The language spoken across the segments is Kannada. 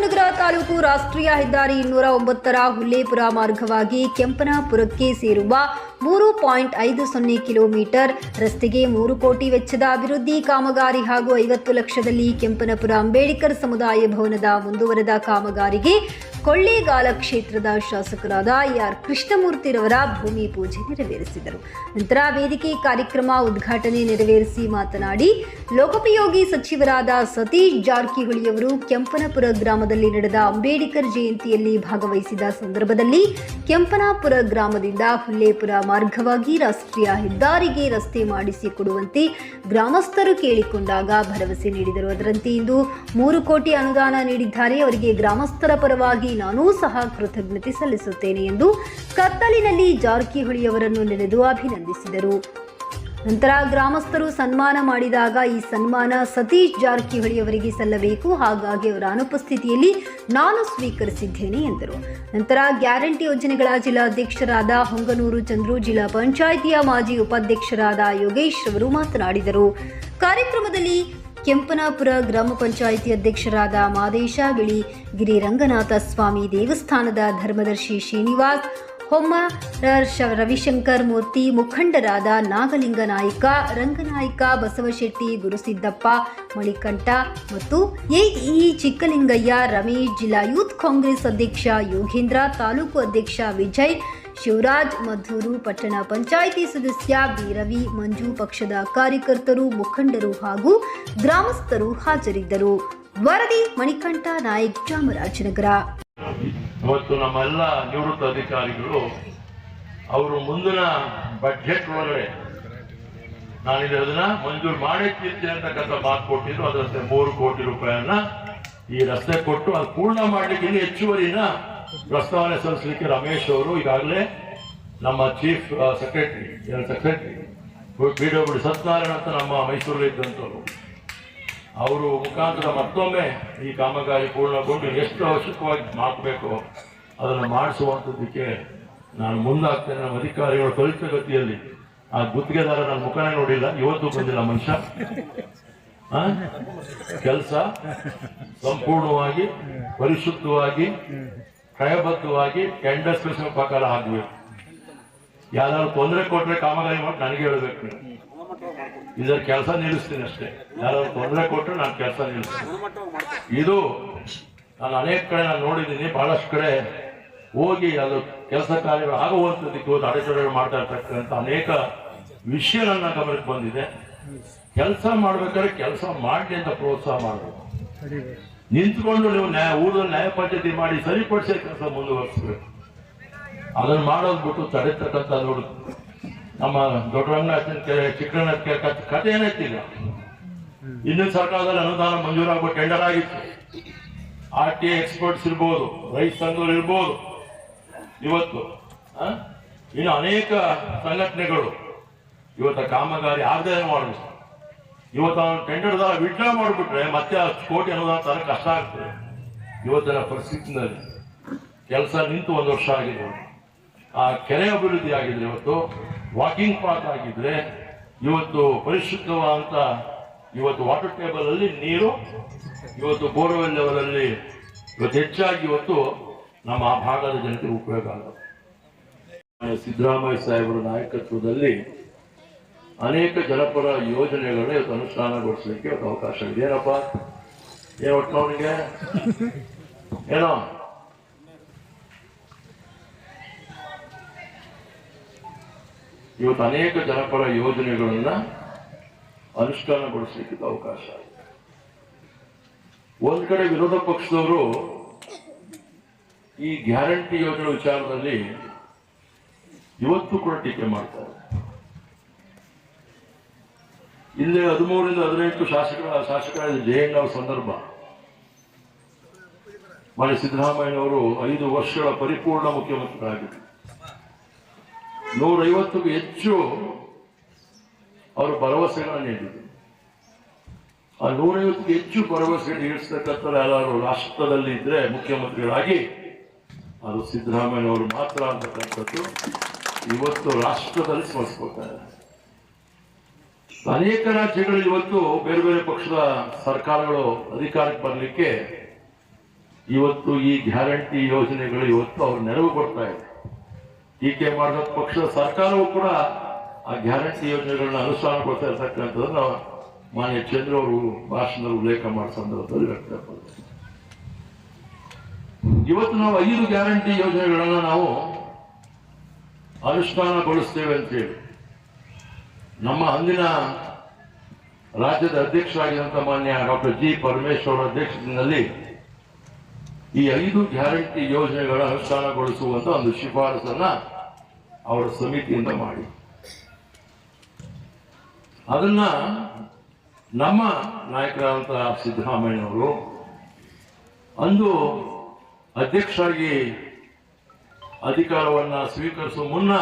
ಚಾಮರಾಜನಗರ ತಾಲೂಕು ರಾಷ್ಟ್ರೀಯ ಹೆದ್ದಾರಿ ಇನ್ನೂರ ಒಂಬತ್ತರ ಹುಲ್ಲೇಪುರ ಮಾರ್ಗವಾಗಿ ಕೆಂಪನಾಪುರಕ್ಕೆ ಸೇರುವ ಮೂರು ಪಾಯಿಂಟ್ ಐದು ಸೊನ್ನೆ ಕಿಲೋಮೀಟರ್ ರಸ್ತೆಗೆ ಮೂರು ಕೋಟಿ ವೆಚ್ಚದ ಅಭಿವೃದ್ಧಿ ಕಾಮಗಾರಿ ಹಾಗೂ ಐವತ್ತು ಲಕ್ಷದಲ್ಲಿ ಕೆಂಪನಪುರ ಅಂಬೇಡ್ಕರ್ ಸಮುದಾಯ ಭವನದ ಮುಂದುವರೆದ ಕಾಮಗಾರಿಗೆ ಕೊಳ್ಳೇಗಾಲ ಕ್ಷೇತ್ರದ ಶಾಸಕರಾದ ಆರ್ ಕೃಷ್ಣಮೂರ್ತಿರವರ ಭೂಮಿ ಪೂಜೆ ನೆರವೇರಿಸಿದರು. ನಂತರ ವೇದಿಕೆ ಕಾರ್ಯಕ್ರಮ ಉದ್ಘಾಟನೆ ನೆರವೇರಿಸಿ ಮಾತನಾಡಿ, ಲೋಕೋಪಯೋಗಿ ಸಚಿವರಾದ ಸತೀಶ್ ಜಾರಕಿಹೊಳಿಯವರು ಕೆಂಪನಪುರ ಗ್ರಾಮದಲ್ಲಿ ನಡೆದ ಅಂಬೇಡ್ಕರ್ ಜಯಂತಿಯಲ್ಲಿ ಭಾಗವಹಿಸಿದ ಸಂದರ್ಭದಲ್ಲಿ ಕೆಂಪನಾಪುರ ಗ್ರಾಮದಿಂದ ಹುಲ್ಲೇಪುರ ಮಾರ್ಗವಾಗಿ ರಾಷ್ಟ್ರೀಯ ಹೆದ್ದಾರಿಗೆ ರಸ್ತೆ ಮಾಡಿಸಿಕೊಡುವಂತೆ ಗ್ರಾಮಸ್ಥರು ಕೇಳಿಕೊಂಡಾಗ ಭರವಸೆ ನೀಡಿದರು. ಅದರಂತೆ ಇಂದು ಮೂರು ಕೋಟಿ ಅನುದಾನ ನೀಡಿದ್ದಾರೆ. ಅವರಿಗೆ ಗ್ರಾಮಸ್ಥರ ಪರವಾಗಿ ನಾನೂ ಸಹ ಕೃತಜ್ಞತೆ ಸಲ್ಲಿಸುತ್ತೇನೆ ಎಂದು ಕತ್ತಲಿನಲ್ಲಿ ಜಾರಕಿಹೊಳಿಯವರನ್ನು ನೆನೆದು ಅಭಿನಂದಿಸಿದರು. ನಂತರ ಗ್ರಾಮಸ್ಥರು ಸನ್ಮಾನ ಮಾಡಿದಾಗ ಈ ಸನ್ಮಾನ ಸತೀಶ್ ಜಾರಕಿಹೊಳಿ ಅವರಿಗೆ ಸಲ್ಲಬೇಕು. ಹಾಗಾಗಿ ಅವರ ಅನುಪಸ್ಥಿತಿಯಲ್ಲಿ ನಾನು ಸ್ವೀಕರಿಸಿದ್ದೇನೆ ಎಂದರು. ನಂತರ ಗ್ಯಾರಂಟಿ ಯೋಜನೆಗಳ ಜಿಲ್ಲಾಧ್ಯಕ್ಷರಾದ ಹೊಂಗನೂರು ಚಂದ್ರು, ಜಿಲ್ಲಾ ಪಂಚಾಯಿತಿಯ ಮಾಜಿ ಉಪಾಧ್ಯಕ್ಷರಾದ ಯೋಗೇಶ್ ಅವರು ಮಾತನಾಡಿದರು. ಕಾರ್ಯಕ್ರಮದಲ್ಲಿ ಕೆಂಪನಾಪುರ ಗ್ರಾಮ ಪಂಚಾಯಿತಿ ಅಧ್ಯಕ್ಷರಾದ ಮಾದೇಶ, ಬಿಳಿ ಗಿರಿ ರಂಗನಾಥ ಸ್ವಾಮಿ ದೇವಸ್ಥಾನದ ಧರ್ಮದರ್ಶಿ ಶ್ರೀನಿವಾಸ್ ಹೊಮ್ಮ ರವಿಶಂಕರ್ ಮೂರ್ತಿ, ಮುಖಂಡರಾದ ನಾಗಲಿಂಗ ನಾಯ್ಕ, ರಂಗನಾಯ್ಕ ಬಸವಶೆಟ್ಟಿ, ಗುರುಸಿದ್ದಪ್ಪ, ಮಣಿಕಂಠ ಮತ್ತು ಎಇ ಚಿಕ್ಕಲಿಂಗಯ್ಯ, ರಮೇಶ್ ಜಿಲ್ಲಾ ಯೂತ್ ಕಾಂಗ್ರೆಸ್ ಅಧ್ಯಕ್ಷ ಯೋಗೇಂದ್ರ, ತಾಲೂಕು ಅಧ್ಯಕ್ಷ ವಿಜಯ್, ಶಿವರಾಜ್ ಮಧೂರು ಪಟ್ಟಣ ಪಂಚಾಯಿತಿ ಸದಸ್ಯ ಬಿರವಿ, ಮಂಜು ಪಕ್ಷದ ಕಾರ್ಯಕರ್ತರು, ಮುಖಂಡರು ಹಾಗೂ ಗ್ರಾಮಸ್ಥರು ಹಾಜರಿದ್ದರು. ವರದಿ ಮಣಿಕಂಠ ನಾಯಕ್ ಚಾಮರಾಜನಗರ. ಇವತ್ತು ನಮ್ಮೆಲ್ಲ ನಿವೃತ್ತ ಅಧಿಕಾರಿಗಳು ಅವರು ಮುಂದಿನ ಬಜೆಟ್ ಒಳಗಡೆ ನಾನಿದೆ ಅದನ್ನ ಮಂಜೂರು ಮಾಡಿ ತೀರ್ತೀನಿ ಅಂತಕ್ಕಂಥ ಮಾತು ಕೊಟ್ಟಿದ್ರು. ಅದರಂತೆ ಮೂರು ಕೋಟಿ ರೂಪಾಯಿಯನ್ನ ಈ ರಸ್ತೆ ಕೊಟ್ಟು ಅದು ಪೂರ್ಣ ಮಾಡ್ಲಿಕ್ಕೆ ಇನ್ನು ಹೆಚ್ಚುವರಿನ ಪ್ರಸ್ತಾವನೆ ಸಲ್ಲಿಸಲಿಕ್ಕೆ ರಮೇಶ್ ಅವರು ಈಗಾಗಲೇ ನಮ್ಮ chief secretary secretary B W Satyanarayana ಅಂತ ನಮ್ಮ ಮೈಸೂರಲ್ಲಿ ಇದ್ದಂಥವ್ರು ಅವರು ಮುಖಾಂತರ ಮತ್ತೊಮ್ಮೆ ಈ ಕಾಮಗಾರಿ ಪೂರ್ಣಗೊಂಡು ಎಷ್ಟು ಅವಶ್ಯಕವಾಗಿ ಮಾಡಬೇಕು ಅದನ್ನು ಮಾಡಿಸುವಂಥದ್ದಕ್ಕೆ ನಾನು ಮುಂದಾಗ್ತೇನೆ. ನಮ್ಮ ಅಧಿಕಾರಿಗಳು ತ್ವರಿತಗತಿಯಲ್ಲಿ ಆ ಗುತ್ತಿಗೆದಾರ ನನ್ನ ಮುಖನೇ ನೋಡಿಲ್ಲ. ಇವತ್ತು ಬಂದಿಲ್ಲ ಮನುಷ್ಯ. ಕೆಲಸ ಸಂಪೂರ್ಣವಾಗಿ, ಪರಿಶುದ್ಧವಾಗಿ, ಕ್ರಯಬದ್ಧವಾಗಿ ಟೆಂಡರ್ ಸ್ಪೆಷಲ್ ಪ್ರಕಾರ ಆಗಬೇಕು ಯಾವ್ದಾದ್ರು ತೊಂದರೆ ಕೊಟ್ಟರೆ ಕಾಮಗಾರಿ ಮಾಡಿ ನನಗೆ ಹೇಳ್ಬೇಕು. ಇದರ ಕೆಲಸ ನಿಲ್ಲಿಸ್ತೀನಿ ಅಷ್ಟೇ. ಯಾರಾದ್ರು ತೊಂದರೆ ಕೊಟ್ಟರೆ ನಾನು ಕೆಲಸ ನಿಲ್ಲಿಸ್ತೀನಿ. ಇದು ನಾನು ಅನೇಕ ಕಡೆ ನಾನು ನೋಡಿದ್ದೀನಿ, ಬಹಳಷ್ಟು ಕಡೆ ಹೋಗಿ ಅದು ಕೆಲಸ ಕಾರ್ಯಗಳು ಆಗುವಂಥದ್ದಕ್ಕೆ ಹೋಗಿ ಅಡೆತಡೆಗಳು ಮಾಡ್ತಾ ಇರ್ತಕ್ಕಂಥ ಅನೇಕ ವಿಷಯ ನನ್ನ ಗಮನಕ್ಕೆ ಬಂದಿದೆ. ಕೆಲಸ ಮಾಡ್ಬೇಕಾದ್ರೆ ಕೆಲಸ ಮಾಡಲಿ ಅಂತ ಪ್ರೋತ್ಸಾಹ ಮಾಡಬೇಕು. ನಿಂತ್ಕೊಂಡು ನೀವು ನ್ಯಾಯ ಊರಲ್ಲಿ ನ್ಯಾಯ ಪದ್ಧತಿ ಮಾಡಿ ಸರಿಪಡಿಸೋ ಕೆಲಸ ಮುಂದುವರಿಸಬೇಕು. ಅದನ್ನು ಮಾಡೋದು ಬಿಟ್ಟು ತಡೆತಕ್ಕಂಥ ನೋಡು. ನಮ್ಮ ಕೆರೆ ಚಿಕ್ಕಣ್ಣ ಕತೆ ಕಥೆ ಕಥೆ ಏನೈತಿಲ್ಲ ಹಿಂದಿನ ಸರ್ಕಾರದಲ್ಲಿ ಅನುದಾನ ಮಂಜೂರಾಗುವ ಟೆಂಡರ್ ಆಗಿತ್ತು. ಆರ್ ಟಿ ಎಕ್ಸ್ಪರ್ಟ್ಸ್ ಇರ್ಬೋದು ರೈತ ಸಂಘಗಳು ಇರ್ಬೋದು. ಇವತ್ತು? ಇನ್ನು ಅನೇಕ ಸಂಘಟನೆಗಳು ಇವತ್ತು ಕಾಮಗಾರಿ ಆಗದೆ ಮಾಡಿದ್ರು. ಇವತ್ತು ಅವನು ಟೆಂಡರ್ ವಿಡ್ರಾ ಮಾಡಿಬಿಟ್ರೆ ಮತ್ತೆ ಆ ಕೋಟಿ ಅನುದಾನ ತರ ಕಷ್ಟ ಆಗ್ತದೆ. ಇವತ್ತಿನ ಪರಿಸ್ಥಿತಿನಲ್ಲಿ. ಕೆಲಸ ನಿಂತು ಒಂದು ವರ್ಷ ಆಗಿದೆ. ಆ ಕೆರೆ ಅಭಿವೃದ್ಧಿ ಆಗಿದ್ರೆ ಇವತ್ತು ವಾಕಿಂಗ್ ಪಾತ್ ಆಗಿದ್ರೆ ಇವತ್ತು ಪರಿಶುದ್ಧವಾದಂತ ಇವತ್ತು ವಾಟರ್ ಟೇಬಲ್ ಅಲ್ಲಿ ನೀರು, ಇವತ್ತು ಬೋರ್ವೆಲ್ ಲೆವೆಲ್ ಅಲ್ಲಿ ಇವತ್ತು ಹೆಚ್ಚಾಗಿ ಇವತ್ತು ನಮ್ಮ ಆ ಭಾಗದ ಜನತೆಗೆ ಉಪಯೋಗ ಆಗುತ್ತೆ. ಸಿದ್ದರಾಮಯ್ಯ ಸಾಹೇಬರ ನಾಯಕತ್ವದಲ್ಲಿ ಅನೇಕ ಜನಪರ ಯೋಜನೆಗಳನ್ನ ಇವತ್ತು ಅನುಷ್ಠಾನಗೊಳಿಸಲಿಕ್ಕೆ ಅವಕಾಶ ಇದೆ. ಏನಪ್ಪ? ಏನ್ ಒಟ್ಟು ಅವನಿಗೆ? ಏನೋ? ಇವತ್ತು ಅನೇಕ ಜನಪರ ಯೋಜನೆಗಳನ್ನ ಅನುಷ್ಠಾನಗೊಳಿಸಲಿಕ್ಕೆ ಅವಕಾಶ. ಒಂದ್ ಕಡೆ ವಿರೋಧ ಪಕ್ಷದವರು ಈ ಗ್ಯಾರಂಟಿ ಯೋಜನೆ ವಿಚಾರದಲ್ಲಿ ಇವತ್ತು ಕೂಡ ಟೀಕೆ ಮಾಡ್ತಾರೆ. ಇಲ್ಲಿ ಹದಿಮೂರರಿಂದ ಹದಿನೆಂಟು ಶಾಸಕರ ಶಾಸಕರ ಅವರ ಸಂದರ್ಭ. ಮಾನ್ಯ ಸಿದ್ದರಾಮಯ್ಯನವರು ಐದು ವರ್ಷಗಳ ಪರಿಪೂರ್ಣ ಮುಖ್ಯಮಂತ್ರಿಗಳಾಗಿದ್ದರು. ನೂರೈವತ್ತಕ್ಕೂ ಹೆಚ್ಚು ಅವರು ಭರವಸೆಗಳನ್ನು ನೀಡಿದರು. ಆ ನೂರೈವತ್ತಕ್ಕೂ ಹೆಚ್ಚು ಭರವಸೆ ನೀಡಿಸ್ತಕ್ಕಂಥ ಯಾರು ರಾಷ್ಟ್ರದಲ್ಲಿ ಇದ್ರೆ ಮುಖ್ಯಮಂತ್ರಿಗಳಾಗಿ ಅದು ಸಿದ್ದರಾಮಯ್ಯನವರು ಮಾತ್ರ ಅಂತಕ್ಕಂಥದ್ದು ಇವತ್ತು ರಾಷ್ಟ್ರದಲ್ಲಿ ಸ್ಮರಿಸ್ಕೊಳ್ತಾರೆ. ಅನೇಕ ರಾಜ್ಯಗಳು ಇವತ್ತು ಬೇರೆ ಬೇರೆ ಪಕ್ಷದ ಸರ್ಕಾರಗಳು ಅಧಿಕಾರಕ್ಕೆ ಬರಲಿಕ್ಕೆ ಇವತ್ತು ಈ ಗ್ಯಾರಂಟಿ ಯೋಜನೆಗಳು ಇವತ್ತು ಅವ್ರು ನೆರವು ಕೊಡ್ತಾ ಇದೆ. ಟೀಕೆ ಮಾಡಿದ ಪಕ್ಷದ ಸರ್ಕಾರವು ಕೂಡ ಆ ಗ್ಯಾರಂಟಿ ಯೋಜನೆಗಳನ್ನ ಅನುಷ್ಠಾನ ಕೊಡ್ತಾ ಇರ್ತಕ್ಕಂಥದ್ದನ್ನ ಮಾನ್ಯ ಚಂದ್ರ ಅವರು ಭಾಷಣದಲ್ಲಿ ಉಲ್ಲೇಖ ಮಾಡೋ ಸಂದರ್ಭದಲ್ಲಿ ವ್ಯಕ್ತಪಡಿಸಿದ್ದಾರೆ. ಇವತ್ತು ನಾವು ಐದು ಗ್ಯಾರಂಟಿ ಯೋಜನೆಗಳನ್ನ ನಾವು ಅನುಷ್ಠಾನಗೊಳಿಸ್ತೇವೆ ಅಂತ ಹೇಳಿ, ನಮ್ಮ ಅಂದಿನ ರಾಜ್ಯದ ಅಧ್ಯಕ್ಷರಾಗಿದ್ದಂಥ ಮಾನ್ಯ ಡಾಕ್ಟರ್ ಜಿ ಪರಮೇಶ್ವರ ಅಧ್ಯಕ್ಷತೆಯಲ್ಲಿ ಈ ಐದು ಗ್ಯಾರಂಟಿ ಯೋಜನೆಗಳ ಅನುಷ್ಠಾನಗೊಳಿಸುವಂತ ಒಂದು ಶಿಫಾರಸನ್ನ ಅವರ ಸಮಿತಿಯಿಂದ ಮಾಡಿ. ಅದನ್ನ ನಮ್ಮ ನಾಯಕರಾದಂತಹ ಸಿದ್ದರಾಮಯ್ಯನವರು ಅಂದು ಅಧ್ಯಕ್ಷರಾಗಿ ಅಧಿಕಾರವನ್ನ ಸ್ವೀಕರಿಸುವ ಮುನ್ನ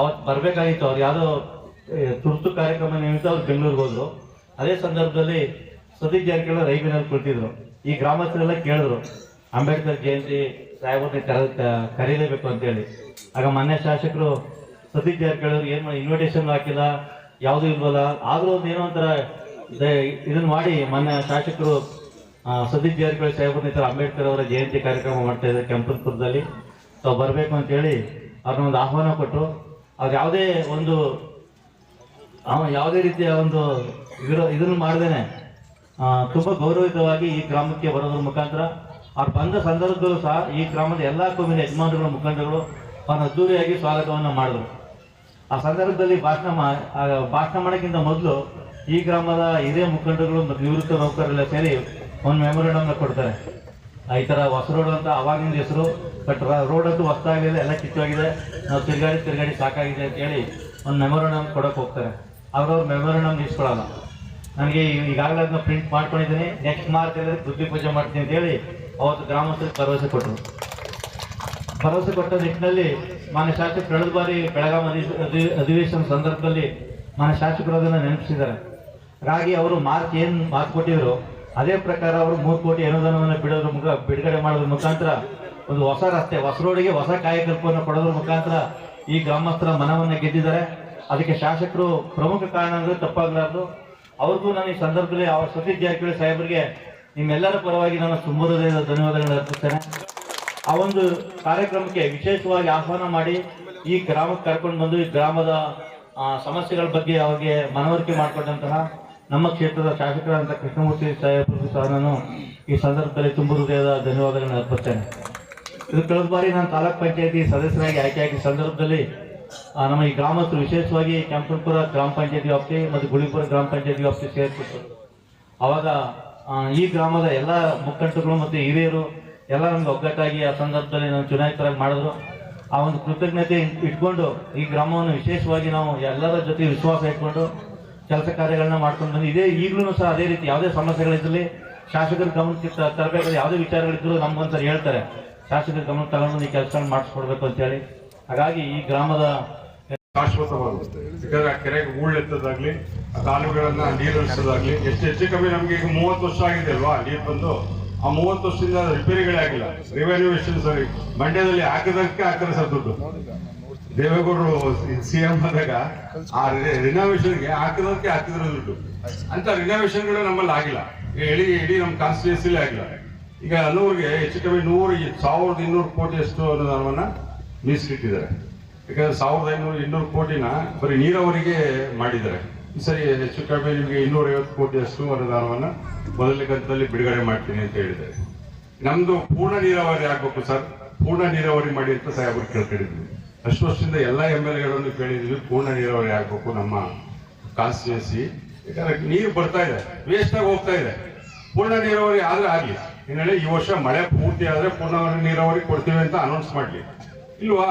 ಅವತ್ತು ಬರ್ಬೇಕಾಗಿತ್ತು, ಅವ್ರು ಯಾವುದೋ ತುರ್ತು ಕಾರ್ಯಕ್ರಮ ನಿಮಿತ್ತ ಅವ್ರು ಬೆಂಗಳೂರಿಗೆ ಹೋದ್ರು. ಅದೇ ಸಂದರ್ಭದಲ್ಲಿ ಸತೀಶ್ ಜಾರಕಿಹೊಳಿ ರೈಬಿನಲ್ಲಿ ಕುಳಿತಿದ್ರು. ಈ ಗ್ರಾಮಸ್ಥರೆಲ್ಲ ಕೇಳಿದ್ರು, ಅಂಬೇಡ್ಕರ್ ಜಯಂತಿ ಸಾಹೇಬ್ರನ್ನ ಕರ ಕರೀಲೇಬೇಕು ಅಂತೇಳಿ. ಆಗ ಮೊನ್ನೆ ಶಾಸಕರು ಸತೀಶ್ ಜಾರಕಿಹೊಳಿ ಏನು ಏನು ಇನ್ವಿಟೇಷನ್ ಹಾಕಿಲ್ಲ, ಯಾವುದೂ ಇಲ್ವಲ್ಲ. ಆದರೂ ಒಂದು ಏನೋ ಒಂಥರ ಇದೆ- ಇದನ್ನ ಮಾಡಿ ಮೊನ್ನೆ ಶಾಸಕರು ಸತೀಶ್ ಜಾರಕಿಹೊಳಿ ಸಾಹೇಬ್ರನ್ನ ಥರ ಅಂಬೇಡ್ಕರ್ ಅವರ ಜಯಂತಿ ಕಾರ್ಯಕ್ರಮ ಮಾಡ್ತಾ ಇದ್ದಾರೆ ಕೆಂಪನಪುರದಲ್ಲಿ. ತಾವು ಬರಬೇಕು ಅಂತೇಳಿ ಅವ್ರನ್ನ ಒಂದು ಆಹ್ವಾನ ಕೊಟ್ಟರು ಅವ್ರು ಯಾವುದೇ ಒಂದು ಯಾವುದೇ ರೀತಿಯ ಒಂದು ವಿರೋ, ಇದನ್ನು ಮಾಡ್ದೇನೆ. ತುಂಬಾ ಗೌರವಿತವಾಗಿ ಈ ಗ್ರಾಮಕ್ಕೆ ಬರೋದ್ರ ಮುಖಾಂತರ ಅವ್ರು ಬಂದ ಸಂದರ್ಭದಲ್ಲೂ ಸಹ ಈ ಗ್ರಾಮದ ಎಲ್ಲ ಕೋಮಿನ ಯಜಮಾನರುಗಳ ಮುಖಂಡಗಳು ಅವ್ರನ್ನ ಅದ್ದೂರಿಯಾಗಿ ಸ್ವಾಗತವನ್ನು ಮಾಡಿದ್ರು. ಆ ಸಂದರ್ಭದಲ್ಲಿ ಭಾಷಣ ಮಾ- ಭಾಷಣ ಮಾಡೋಕ್ಕಿಂತ ಮೊದಲು ಈ ಗ್ರಾಮದ ಹಿರಿಯ ಮುಖಂಡರುಗಳು ಮತ್ತು ನಿವೃತ್ತ ನೌಕರರೆಲ್ಲ ಸೇರಿ ಒಂದು ಮೆಮೊರಂಡಮ್ನ ಕೊಡ್ತಾರೆ. ಈ ಥರ ಹೊಸ ರೋಡ್ ಅಂತ ಅವಾಗಿನ ಹೆಸರು ಬಟ್ ರೋಡ್ ಅಂತೂ ಹೊಸದಾಗಿದೆ, ಎಲ್ಲ ಕಿತ್ತೋಗಿದೆ ನಾವು ತಿರ್ಗಾಡಿ ತಿರ್ಗಾಡಿ ಸಾಕಾಗಿದೆ ಅಂತ ಹೇಳಿ ಒಂದು ಮೆಮೊರಂಡಮ್ ಕೊಡೋಕೆ ಹೋಗ್ತಾರೆ. ಅವ್ರವ್ರ ಮೆಮೊರಂಡಮ್ ಇಸ್ಕೊಳ್ಳಲ್ಲ ನನಗೆ ಈಗಾಗಲೇ ಅದನ್ನ ಪ್ರಿಂಟ್ ಮಾಡ್ಕೊಂಡಿದ್ದೀನಿ. ನೆಕ್ಸ್ಟ್ ಮಾರ್ಚ್ ಅಲ್ಲಿ ಬುದ್ಧಿ ಪೂಜೆ ಮಾಡ್ತೀನಿ ಅಂತ ಹೇಳಿ ಅವತ್ತು ಗ್ರಾಮಸ್ಥರಿಗೆ ಭರವಸೆ ಕೊಟ್ಟರು. ಭರವಸೆ ಕೊಟ್ಟ ನಿಟ್ಟಿನಲ್ಲಿ ಮಾನ್ಯ ಶಾಸಕರು ಕಳೆದ ಬಾರಿ ಬೆಳಗಾವಿ ಅಧಿ- ಅಧಿ- ಅಧಿವೇಶನ ಸಂದರ್ಭದಲ್ಲಿ ಮಾನ್ಯ ಶಾಸಕರು ಅದನ್ನು ನೆನಪಿಸಿದ್ದಾರೆ. ರಾಗಿ ಅವರು ಮಾರ್ಕ್ ಏನು ಮಾತು ಕೊಟ್ಟಿದ್ರು, ಅದೇ ಪ್ರಕಾರ ಅವರು ಮೂರು ಕೋಟಿ ಅನುದಾನವನ್ನು ಬಿಡೋದ್ರ ಮುಖ, ಬಿಡುಗಡೆ ಮಾಡೋದ್ರ ಮುಖಾಂತರ ಒಂದು ಹೊಸ ರಸ್ತೆ, ಹೊಸ ರೋಡಿಗೆ ಹೊಸ ಕಾಯಕಲ್ಪವನ್ನು ಕೊಡೋದ್ರ ಮುಖಾಂತರ ಈ ಗ್ರಾಮಸ್ಥರ ಮನವನ್ನು ಗೆದ್ದಿದ್ದಾರೆ. ಅದಕ್ಕೆ ಶಾಸಕರು ಪ್ರಮುಖ ಕಾರಣ ಅಂದರೆ ತಪ್ಪಾಗಲಾರ್ದು. ಅವ್ರಿಗೂ ನಾನು ಈ ಸಂದರ್ಭದಲ್ಲಿ ಅವರ ಸತೀಶ್ ಜಾರಕಿಹೊಳಿ ಸಾಹೇಬರಿಗೆ ನಿಮ್ಮೆಲ್ಲರ ಪರವಾಗಿ ನಾನು ತುಂಬ ಹೃದಯದ ಧನ್ಯವಾದಗಳನ್ನು ಅರ್ಪಿಸ್ತೇನೆ. ಆ ಒಂದು ಕಾರ್ಯಕ್ರಮಕ್ಕೆ ವಿಶೇಷವಾಗಿ ಆಹ್ವಾನ ಮಾಡಿ ಈ ಗ್ರಾಮಕ್ಕೆ ಕರ್ಕೊಂಡು ಬಂದು ಈ ಗ್ರಾಮದ ಸಮಸ್ಯೆಗಳ ಬಗ್ಗೆ ಅವರಿಗೆ ಮನವರಿಕೆ ಮಾಡಿಕೊಂಡಂತಹ ನಮ್ಮ ಕ್ಷೇತ್ರದ ಶಾಸಕರಾದಂತಹ ಕೃಷ್ಣಮೂರ್ತಿ ಸಾಹೇಬರು ಸಹ ನಾನು ಈ ಸಂದರ್ಭದಲ್ಲಿ ತುಂಬ ಹೃದಯದ ಧನ್ಯವಾದಗಳನ್ನು ಅರ್ಪಿಸ್ತೇನೆ. ಇದು ಕಳೆದ ಬಾರಿ ನಾನು ತಾಲೂಕ್ ಪಂಚಾಯತಿ ಸದಸ್ಯರಾಗಿ ಆಯ್ಕೆಯಾಗಿದ್ದ ಸಂದರ್ಭದಲ್ಲಿ ನಮ್ಮ ಈ ಗ್ರಾಮಸ್ಥರು ವಿಶೇಷವಾಗಿ ಕೆಂಪನಪುರ ಗ್ರಾಮ ಪಂಚಾಯತಿ ವ್ಯಾಪ್ತಿ ಮತ್ತು ಗುಳಿಪುರ ಗ್ರಾಮ ಪಂಚಾಯತಿ ವ್ಯಾಪ್ತಿ ಸೇರ್ತಿತ್ತು ಅವಾಗ ಈ ಗ್ರಾಮದ ಎಲ್ಲ ಮುಖಂಡರುಗಳು ಮತ್ತು ಹಿರಿಯರು ಎಲ್ಲ ನಮ್ಗೆ ಒಗ್ಗಟ್ಟಾಗಿ ಆ ಸಂದರ್ಭದಲ್ಲಿ ನಾವು ಚುನಾಯಿತರಾಗಿ ಮಾಡಿದ್ರು. ಆ ಒಂದು ಕೃತಜ್ಞತೆ ಇಟ್ಕೊಂಡು ಈ ಗ್ರಾಮವನ್ನು ವಿಶೇಷವಾಗಿ ನಾವು ಎಲ್ಲರ ಜೊತೆ ವಿಶ್ವಾಸ ಇಟ್ಕೊಂಡು ಕೆಲಸ ಕಾರ್ಯಗಳನ್ನ ಮಾಡ್ಕೊಂಡು ಬಂದು ಇದೇ ಈಗಲೂ ಸಹ ಅದೇ ರೀತಿ ಯಾವುದೇ ಸಮಸ್ಯೆಗಳಿದ್ದಲ್ಲಿ ಶಾಸಕರ ಗಮನಕ್ಕೆ ತರಬೇಕಾದ್ರೆ ಯಾವುದೇ ವಿಚಾರಗಳಿದ್ರು ನಮ್ಗೊಂದ್ಸರಿ ಹೇಳ್ತಾರೆ. ಶಾಸಕರ ಗಮನ ತಗೊಂಡು ಈ ಕೆಲಸಗಳನ್ನ ಮಾಡಿಸ್ಕೊಡ್ಬೇಕು ಅಂತೇಳಿ. ಹಾಗಾಗಿ ಈ ಗ್ರಾಮದ ಶಾಶ್ವತವಾಗುತ್ತೆ ಯಾಕಂದ್ರೆ ಆ ಕೆರೆಗೆ ಆ ಕಾಲುಗಳನ್ನ ನೀರು ಹರಿಸೋದಾಗ್ಲಿ ಎಷ್ಟು ಹೆಚ್ಚು ಕಮ್ಮಿ ನಮ್ಗೆ ಈಗ ಮೂವತ್ತು ವರ್ಷ ಆಗಿದೆ ಅಲ್ವಾ ನೀರು ಬಂದು. ಆ ಮೂವತ್ತು ವರ್ಷದಿಂದ ರಿಪೇರಿಗಳೇ ಆಗಿಲ್ಲ. ರಿವ್ಯಾಲ್ಯೂಯೇಷನ್ ಸರಿ ಮಂಡ್ಯದಲ್ಲಿ ಹಾಕಿದಕ್ಕೆ ಹಾಕಿದ್ರೆ ಸರ್ ದುಡ್ಡು ದೇವೇಗೌಡರು ಸಿ ಎಂ ಆದಾಗ ಆ ರಿನೋವೇಷನ್ಗೆ ಹಾಕಿದಕ್ಕೆ ಹಾಕಿದ್ರೆ ದುಡ್ಡು ಅಂತ ರಿನೋವೇಷನ್ಗಳು ನಮ್ಮಲ್ಲಿ ಆಗಿಲ್ಲ. ಈಗ ಇಡೀ ನಮ್ಮ ಕಾನ್ಸ್ಟಿಟ್ಯೂನ್ಸಿಲೇ ಆಗಿಲ್ಲ. ಈಗ ನೂರಿಗೆ ಹೆಚ್ಚು ಕಮ್ಮಿ ನೂರು ಸಾವಿರದ ಇನ್ನೂರು ಕೋಟಿ ಅಷ್ಟು ಅನುದಾನವನ್ನ ಮೀಸಲಿಟ್ಟಿದ್ದಾರೆ. ಯಾಕಂದ್ರೆ ಸಾವಿರದ ಐನೂರು ಇನ್ನೂರು ಕೋಟಿನ ಬರೀ ನೀರಾವರಿಗೆ ಮಾಡಿದ್ದಾರೆ. ಸರಿ ಹೆಚ್ಚು ಕಡಿಮೆ ನಿಮಗೆ ಇನ್ನೂರೈವತ್ತು ಕೋಟಿಯಷ್ಟು ಅನುದಾನವನ್ನ ಮೊದಲನೇ ಕಂತಲ್ಲಿ ಬಿಡುಗಡೆ ಮಾಡ್ತೀನಿ ಅಂತ ಹೇಳಿದ್ದಾರೆ. ನಮ್ದು ಪೂರ್ಣ ನೀರಾವರಿ ಆಗಬೇಕು ಸರ್. ಪೂರ್ಣ ನೀರಾವರಿ ಮಾಡಿ ಅಂತ ಸಾಹೇಬರು ಕೇಳ್ಕೊಂಡಿದ್ವಿ ಅಷ್ಟು ವರ್ಷದಿಂದ ಎಲ್ಲ ಎಂ ಎಲ್ ಎಗಳನ್ನು ಕೇಳಿದ್ವಿ ಪೂರ್ಣ ನೀರಾವರಿ ಆಗ್ಬೇಕು ನಮ್ಮ ಕಾನ್ಸ್ಟಿಟ್ಯೂನ್ಸಿ ಯಾಕಂದ್ರೆ ನೀರು ಬರ್ತಾ ಇದೆ ವೇಸ್ಟ್ ಆಗಿ ಹೋಗ್ತಾ ಇದೆ. ಪೂರ್ಣ ನೀರಾವರಿ ಆದ್ರೆ ಆಗ್ಲಿ. ಇನ್ನೇಳಿ ಈ ವರ್ಷ ಮಳೆ ಪೂರ್ತಿ ಆದ್ರೆ ಪೂರ್ಣ ನೀರಾವರಿ ಕೊಡ್ತೀವಿ ಅಂತ ಅನೌನ್ಸ್ ಮಾಡಲಿ. ಇಲ್ವಾ?